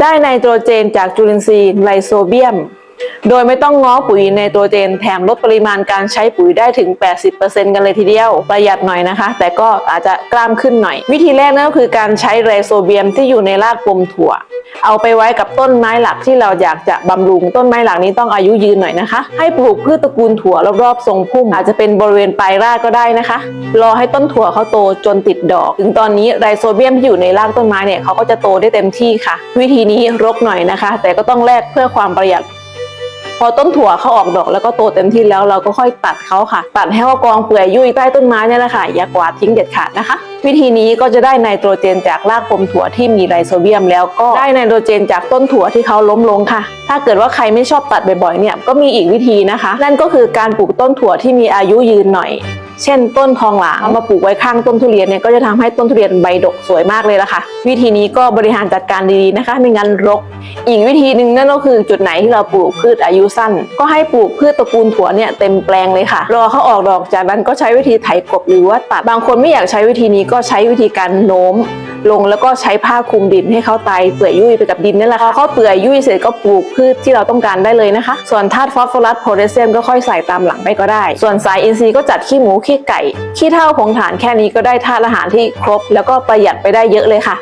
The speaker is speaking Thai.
ได้ไนโตรเจนจากจุลินทรีย์ไลโซเบียม โดยไม่ต้องง้อปุ๋ยไนโตรเจนแถมลดปริมาณการใช้ปุ๋ยได้ถึง 80%กันเลยทีเดียว ประหยัดหน่อยนะคะ แต่ก็อาจจะกล้ามขึ้นหน่อย วิธีแรกนั่นก็คือการใช้ไรโซเบียมที่อยู่ในรากปมถั่ว เอาไปไว้กับต้นไม้หลักที่เราอยากจะบำรุงต้นไม้หลักนี้ต้องอายุยืนหน่อยนะคะ ให้ปลูกพืชตระกูลถั่วรอบๆทรงพุ่มอาจจะเป็นบริเวณปลายรากก็ได้นะคะ รอให้ต้นถั่วเขาโตจนติดดอก ถึงตอนนี้ไรโซเบียมที่อยู่ในรากต้นไม้เนี่ยเขาก็จะโตได้เต็มที่ค่ะ วิธีนี้รกหน่อยนะคะ แต่ก็ต้องแลกเพื่อความประหยัด พอต้นถั่วเขาออกดอกแล้วก็โตเต็มที่แล้วเราก็ค่อยตัดเขาค่ะ ตัดให้ว่ากองเปลือยยุ่ยใต้ต้นไม้นี่แหละค่ะอย่ากวาดทิ้งเด็ดขาดนะคะ วิธีนี้ก็จะได้ไนโตรเจนจากรากปมถั่วที่มีไรโซเบียม แล้วก็ได้ไนโตรเจนจากต้นถั่วที่เขาล้มลงค่ะ ถ้าเกิดว่าใครไม่ชอบตัดบ่อยๆเนี่ยก็มีอีกวิธีนะคะ นั่นก็คือการปลูกต้นถั่วที่มีอายุยืนหน่อย เช่นต้นทองหลางเอามาปลูกไว้ข้างต้นทุเรียนเนี่ยก็จะทำให้ต้นทุเรียนใบดกสวยมากเลยละค่ะ วิธีนี้ก็บริหารจัดการดีๆนะคะ ไม่งั้นรก อีกวิธีหนึ่งนั่นก็คือจุดไหนที่เราปลูกพืชอายุสั้น ก็ให้ปลูกพืชตระกูลถั่วเนี่ยเต็มแปลงเลยค่ะ รอเขาออกดอกจากนั้นก็ใช้วิธีไถกบหรือว่าตัดบางคนไม่อยากใช้วิธีนี้ก็ใช้วิธีการโน้ม ลงแล้วก็ใช้ผ้าคลุมดินให้เขาตายเปื่อยยุ่ยไปกับดินนี่แหละค่ะพอเขาเปื่อยยุ่ยเสร็จก็ปลูกพืชที่เราต้องการได้เลยนะคะ ส่วนธาตุฟอสฟอรัสโพแทสเซียมก็ค่อยใส่ตามหลังไปก็ได้ ส่วนสายอินทรีย์ก็จัดขี้หมูขี้ไก่ขี้เถ้าผงถ่านแค่นี้ก็ได้ธาตุอาหารที่ครบ แล้วก็ประหยัดไปได้เยอะเลยค่ะ